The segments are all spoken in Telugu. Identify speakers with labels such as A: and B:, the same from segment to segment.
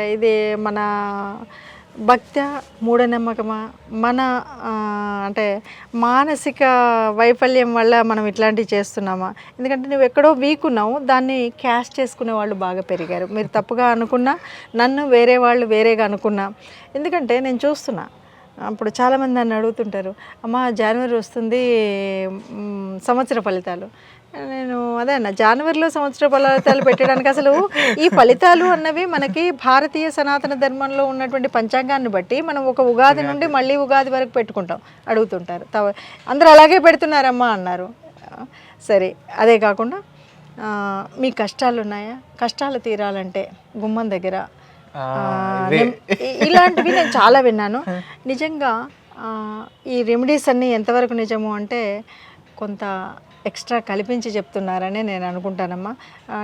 A: ఇది మన భక్త మూఢనమ్మకమా? మన అంటే మానసిక వైఫల్యం వల్ల మనం ఇట్లాంటివి చేస్తున్నామా? ఎందుకంటే నువ్వు ఎక్కడో వీక్ ఉన్నావు దాన్ని క్యాష్ చేసుకునే వాళ్ళు బాగా పెరిగారు. మీరు తప్పుగా అనుకున్నా నన్ను వేరే వాళ్ళు వేరేగా అనుకున్నా. ఎందుకంటే నేను చూస్తున్నా. అప్పుడు చాలామంది నన్ను అడుగుతుంటారు అమ్మ జనవరి వస్తుంది సంవత్సర ఫలితాలు. నేను అదే అన్న జనవరిలో సంవత్సర ఫలితాలు పెట్టడానికి అసలు ఈ ఫలితాలు అన్నవి మనకి భారతీయ సనాతన ధర్మంలో ఉన్నటువంటి పంచాంగాన్ని బట్టి మనం ఒక ఉగాది నుండి మళ్ళీ ఉగాది వరకు పెట్టుకుంటాం అడుగుతుంటారు. తవ- అందరూ అలాగే పెడుతున్నారమ్మా అన్నారు. సరే అదే కాకుండా మీ కష్టాలు ఉన్నాయా? కష్టాలు తీరాలంటే గుమ్మం దగ్గర ఇలాంటివి నేను చాలా విన్నాను. నిజంగా ఈ రెమెడీస్ అన్నీ ఎంతవరకు నిజము అంటే కొంత ఎక్స్ట్రా కల్పించి చెప్తున్నారని నేను అనుకుంటానమ్మా.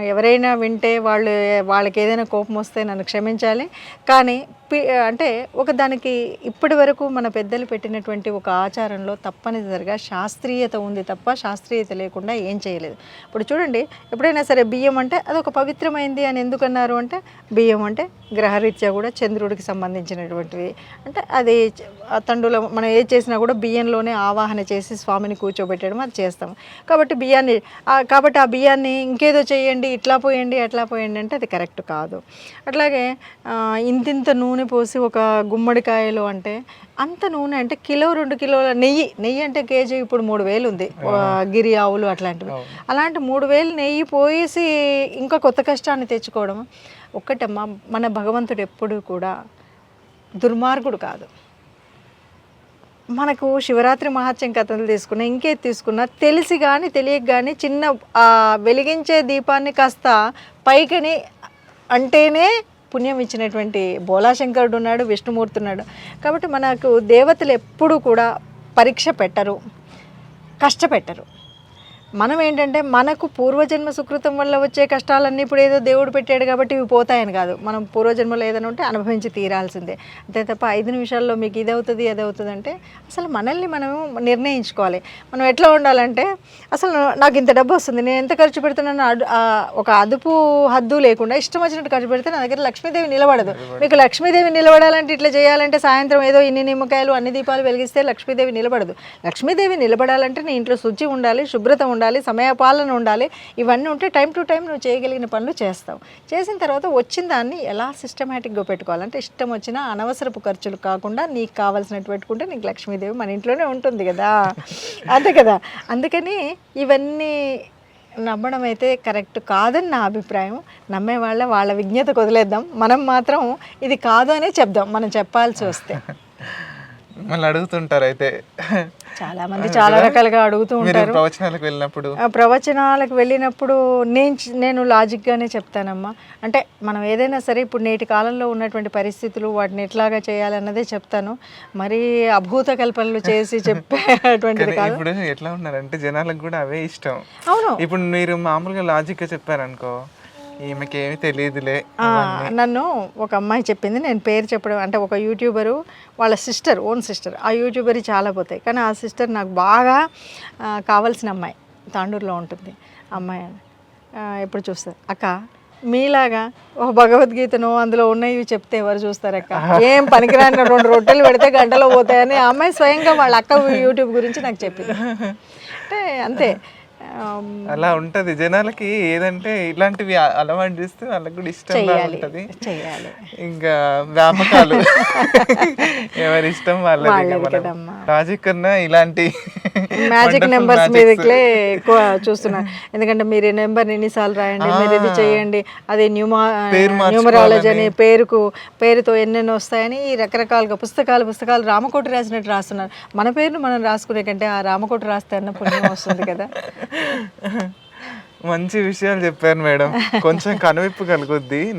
A: ఎవరైనా వింటే వాళ్ళు వాళ్ళకి ఏదైనా కోపం వస్తే నన్ను క్షమించాలి. కానీ అంటే ఒక దానికి ఇప్పటి వరకు మన పెద్దలు పెట్టినటువంటి ఒక ఆచారంలో తప్పనిసరిగా శాస్త్రీయత ఉంది తప్ప శాస్త్రీయత లేకుండా ఏం చేయలేదు. ఇప్పుడు చూడండి ఎప్పుడైనా సరే బియ్యం అంటే అదొక పవిత్రమైంది అని ఎందుకన్నారు అంటే బియ్యం అంటే గ్రహరీత్యా కూడా చంద్రుడికి సంబంధించినటువంటివి. అంటే అది చ- ఆ మనం ఏది చేసినా కూడా బియ్యంలోనే ఆవాహన చేసి స్వామిని కూర్చోబెట్టడం అది చేస్తాం. కాబట్టి బియ్యాన్ని కాబట్టి ఆ బియ్యాన్ని ఇంకేదో చేయండి ఇట్లా పోయండి అట్లా పోయండి అంటే అది కరెక్ట్ కాదు. అట్లాగే ఇంతింత నూనె పోసి ఒక గుమ్మడికాయలో అంటే అంత నూనె అంటే కిలో రెండు కిలోల నెయ్యి. నెయ్యి అంటే కేజీ ఇప్పుడు మూడు వేలు ఉంది. గిరి ఆవులు అట్లాంటివి. అలాంటి మూడు వేలు నెయ్యి పోసి ఇంకా కొత్త కష్టాన్ని తెచ్చుకోవడం ఒక్కటమ్మా మన భగవంతుడు ఎప్పుడు కూడా దుర్మార్గుడు కాదు. మనకు శివరాత్రి మహాత్యం కథలు తీసుకున్నా ఇంకేది తీసుకున్నా తెలిసి కానీ తెలియక కానీ చిన్న వెలిగించే దీపాన్ని కాస్త పైకని అంటేనే పుణ్యం ఇచ్చినటువంటి బోలాశంకరుడు ఉన్నాడు విష్ణుమూర్తి ఉన్నాడు. కాబట్టి మనకు దేవతలు ఎప్పుడూ కూడా పరీక్ష పెట్టరు కష్టపెట్టరు. మనం ఏంటంటే మనకు పూర్వజన్మ సుకృతం వల్ల వచ్చే కష్టాలన్నీ ఇప్పుడు ఏదో దేవుడు పెట్టాడు కాబట్టి ఇవి పోతాయని కాదు. మనం పూర్వజన్మలో ఏదైనా ఉంటే అనుభవించి తీరాల్సిందే. అంతే తప్ప ఐదు నిమిషాల్లో మీకు ఇది అవుతుంది అది అవుతుంది అంటే అసలు మనల్ని మనం నిర్ణయించుకోవాలి. మనం ఎట్లా ఉండాలంటే అసలు నాకు ఇంత డబ్బు వస్తుంది నేను ఎంత ఖర్చు పెడుతున్నాను ఒక అదుపు హద్దు లేకుండా ఇష్టం వచ్చినట్టు ఖర్చు పెడితే నా దగ్గర లక్ష్మీదేవి నిలబడదు. మీకు లక్ష్మీదేవి నిలబడాలంటే ఇట్లా చేయాలంటే సాయంత్రం ఏదో ఇన్ని నిమ్మకాయలు అన్ని దీపాలు వెలిగిస్తే లక్ష్మీదేవి నిలబడదు. లక్ష్మీదేవి నిలబడాలంటే నీ ఇంట్లో శుచి ఉండాలి శుభ్రత ఉండాలి. సమయపాలన ఉండాలి. ఇవన్నీ ఉంటే టైం టు టైం నువ్వు చేయగలిగిన పనులు చేస్తావు. చేసిన తర్వాత వచ్చిన దాన్ని ఎలా సిస్టమేటిక్గా పెట్టుకోవాలంటే ఇష్టం వచ్చిన అనవసరపు ఖర్చులు కాకుండా నీకు కావాల్సినట్టు పెట్టుకుంటే నీకు లక్ష్మీదేవి మన ఇంట్లోనే ఉంటుంది కదా. అంతే కదా. అందుకని ఇవన్నీ నమ్మడం అయితే కరెక్ట్ కాదని నా అభిప్రాయం. నమ్మే వాళ్ళ వాళ్ళ విజ్ఞత వదిలేద్దాం. మనం మాత్రం ఇది కాదు అనే చెప్దాం. మనం చెప్పాల్సి వస్తే.
B: మళ్ళీ అడుగుతుంటారు అయితే.
A: చాలా మంది చాలా రకాలుగా అడుగుతూ ఉంటారు.
B: ప్రవచనాలకు వెళ్ళినప్పుడు?
A: ఆ ప్రవచనాలకు వెళ్ళినప్పుడు నేను నేను లాజిక్గానే చెప్తానమ్మా. అంటే మనం ఏదైనా సరే ఇప్పుడు నేటి కాలంలో ఉన్నటువంటి పరిస్థితులు వాటిని ఎట్లాగా చేయాలన్నదే చెప్తాను. మరీ అభూత కల్పనలు చేసి చెప్పేటువంటిది కాదు.
B: ఇప్పుడు ఎట్లా ఉన్నారంటే జనాలకు కూడా అవే ఇష్టం.
A: అవును.
B: ఇప్పుడు మీరు మామూలుగా లాజిక్గా చెప్పారనుకో ఈమెకి ఏమి తెలియదులే
A: నన్ను ఒక అమ్మాయి చెప్పింది నేను పేరు చెప్పడం అంటే ఒక యూట్యూబరు వాళ్ళ సిస్టర్ ఓన్ సిస్టర్. ఆ యూట్యూబర్ చాలా పోతాయి కానీ ఆ సిస్టర్ నాకు బాగా కావాల్సిన అమ్మాయి తాండూరులో ఉంటుంది అమ్మాయి ఎప్పుడు చూస్తుంది అక్క మీలాగా ఒక భగవద్గీతను అందులో ఉన్నవి చెప్తే ఎవరు చూస్తారు అక్క ఏం పనికిరాని రెండు రొట్టెలు పెడితే గంటలో పోతాయని ఆ అమ్మాయి స్వయంగా వాళ్ళ అక్క యూట్యూబ్ గురించి నాకు చెప్పింది. అంటే అంతే.
B: అలా ఉంటది. జనాలకి ఏదంటే ఇలాంటివి అలవాటు చేస్తే వాళ్ళకి కూడా
A: చెయ్యాలి.
B: ఉంటది. ఇంకా వ్యాపకాలు ఎవరి ఇష్టం వాళ్ళది. లాజిక్ కన్నా ఇలాంటి
A: మ్యాజిక్ నెంబర్స్. మీదకే ఎక్కువ చూస్తున్నాను ఎందుకంటే మీరు నెంబర్ ఎన్నిసార్లు రాయండి మీరు ఇది చేయండి అది న్యూమా న్యూమరాలజీ అని పేరుకు పేరుతో ఎన్నెన్నో వస్తాయని ఈ రకరకాలుగా పుస్తకాలు పుస్తకాలు రామకోటి రాసినట్టు రాస్తున్నారు. మన పేరును మనం రాసుకునే కంటే ఆ రామకోటి రాస్తే అన్న పుణ్యం వస్తుంది కదా.
B: మంచి విషయాలు చెప్పారు మేడం. కొంచెం కనువిప్పు కలుగుద్ది.